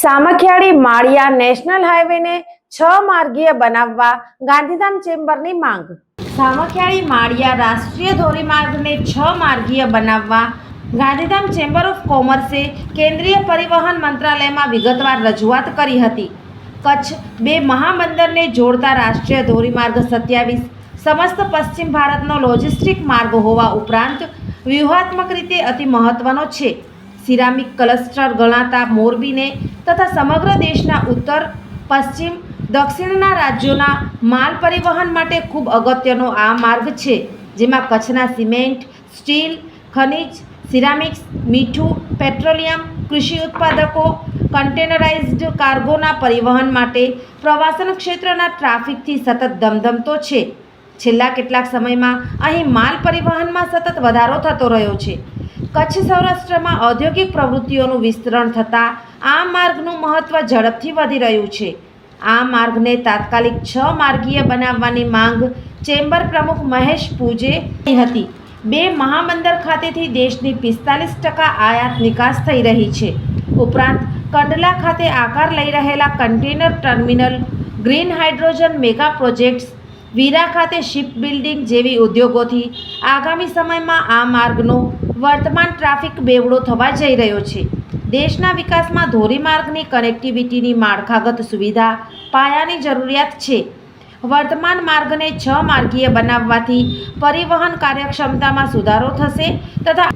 સામખિયાળી માળિયા national હાઈવેને છ માર્ગીય બનાવવા ગાંધીધામ ચેમ્બરની માંગ. સામખિયાળી માળિયા રાષ્ટ્રીય ધોરીમાર્ગને છ માર્ગીય બનાવવા ગાંધીધામ ચેમ્બર ઓફ કોમર્સે કેન્દ્રીય પરિવહન મંત્રાલયમાં વિગતવાર રજૂઆત કરી હતી. કચ્છ બે મહાબંદરને જોડતા રાષ્ટ્રીય ધોરીમાર્ગ સત્યાવીસ, સમસ્ત પશ્ચિમ ભારતનો લોજિસ્ટિક માર્ગ હોવા ઉપરાંત વ્યૂહાત્મક રીતે અતિ મહત્વનો છે. સિરામિક ક્લસ્ટર ગણાતા મોરબીને તથા સમગ્ર દેશના ઉત્તર, પશ્ચિમ, દક્ષિણના રાજ્યોના માલ પરિવહન માટે ખૂબ અગત્યનો આ માર્ગ છે, જેમાં કચ્છના સિમેન્ટ, સ્ટીલ, ખનિજ, સિરામિક્સ, મીઠું, પેટ્રોલિયમ, કૃષિ ઉત્પાદકો, કન્ટેનરાઇઝ્ડ કાર્ગોના પરિવહન માટે પ્રવાસન ક્ષેત્રના ટ્રાફિકથી સતત ધમધમતો છે. છેલ્લા કેટલાક સમયમાં અહીં માલ પરિવહનમાં સતત વધારો થતો રહ્યો છે. કચ્છ સૌરાષ્ટ્રમાં ઔદ્યોગિક પ્રવૃત્તિઓનું વિસ્તરણ થતાં આ માર્ગનું મહત્ત્વ ઝડપથી વધી રહ્યું છે. આ માર્ગને તાત્કાલિક છ માર્ગીય બનાવવાની માંગ ચેમ્બર પ્રમુખ મહેશ પૂજે હતી. બે મહાબંદર ખાતેથી દેશની પિસ્તાલીસ ટકા આયાત નિકાસ થઈ રહી છે. ઉપરાંત, કંડલા ખાતે આકાર લઈ રહેલા container terminal, green hydrogen mega projects Vira ખાતે શિપ બિલ્ડિંગ જેવી ઉદ્યોગોથી આગામી સમયમાં આ માર્ગનો વર્તમાન ટ્રાફિક બેવડો થવા જઈ રહ્યો છે. દેશના વિકાસમાં ધોરીમાર્ગની કનેક્ટિવિટીની માળખાગત સુવિધા પાયાની જરૂરિયાત છે. વર્તમાન માર્ગને છ માર્ગીય બનાવવાથી પરિવહન કાર્યક્ષમતામાં સુધારો થશે તથા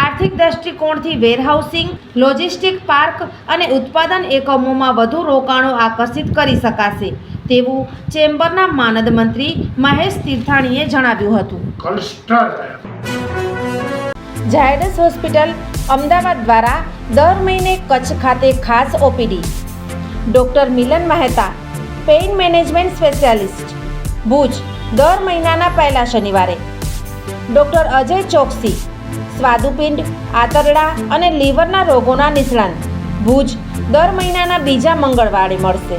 આર્થિક દૃષ્ટિકોણથી વેરહાઉસિંગ, લોજિસ્ટિક પાર્ક અને ઉત્પાદન એકમોમાં વધુ રોકાણો આકર્ષિત કરી શકાશે. તેવું ચેમ્બરના માનદ મંત્રી મહેશ તીર્થાણીએ જણાવ્યું હતું. ઝાયડસ હોસ્પિટલ અમદાવાદ દ્વારા દર મહિને કચ્છ ખાતે ખાસ OPD. Doctor Milan Mehta pain management specialist. Bhuj દર મહિનાના પહેલા શનિવારે. ડૉક્ટર અજય ચોકસી સ્વાદુપિંડ આંતરડા અને લીવરના રોગોના નિષ્ણાંત. ભુજ દર મહિનાના બીજા મંગળવારે મળશે.